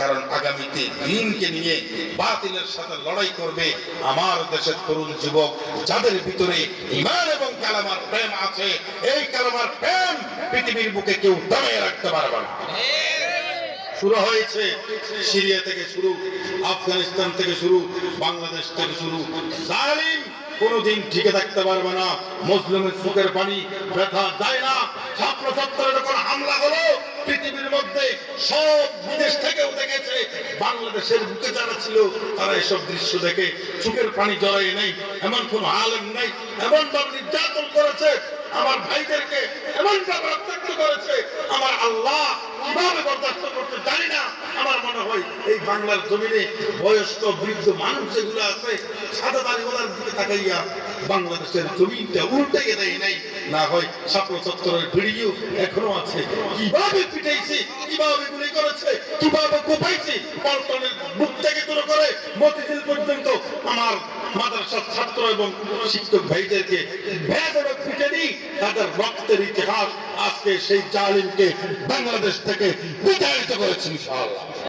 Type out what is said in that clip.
কারণ আগামীতে দিনকে নিয়ে বাতিলের সাথে লড়াই করবে আমার দেশের তরুণ যুবক, যাদের ভিতরে ইমান এবং কালামার প্রেম আছে। এই কালামার প্রেম পৃথিবীর বুকে কেউ দমিয়ে রাখতে পারবে না। শুরু হয়েছে সিরিয়া থেকে শুরু, আফগানিস্তান থেকে শুরু, বাংলাদেশ থেকে শুরু। জালিম কোনোদিন টিকে থাকতে পারবে না। মুসলিমের চোখের পানি, ব্যথা যায় না। মধ্যে সব বিদেশ থেকেও দেখেছে বাংলাদেশের বুকে যারা ছিল, তারা এসব দৃশ্য দেখে চোখের পানি জড়াই নেই। এমন কোন আলেম নেই, এমন ভাবে নির্যাতন করেছে, আমার ভাইদেরকে এমন ভাবে করেছে। আমার আল্লাহ কীভাবে বরদাস্ত করতে জানি না। আমার মনে হয় এই বাংলার জমিনে বয়স্ক, বৃদ্ধ মানুষ যেগুলো আছে, সাদা দাড়িওয়ালার দিকে তাকাইয়া বাংলাদেশের জমিনটা উল্টাইয়ে দেয় নাই। না হয় ছাত্র ছাত্রের ভিড়িও এখনও আছে। কীভাবে পিটাইছে, কীভাবে গুলি করেছে, কীভাবে কোপাইছে, পল্টনের বুক থেকে শুরু করে মতিঝিল পর্যন্ত আমার মাদ্রাসার ছাত্র এবং শিক্ষক ভাইদেরকে ভেদে পিটে দিই, তাদের রক্তের ইতিহাস আজকে সেই জালিমকে বাংলাদেশ থেকে বিতাড়িত করেছেন ইনশাআল্লাহ।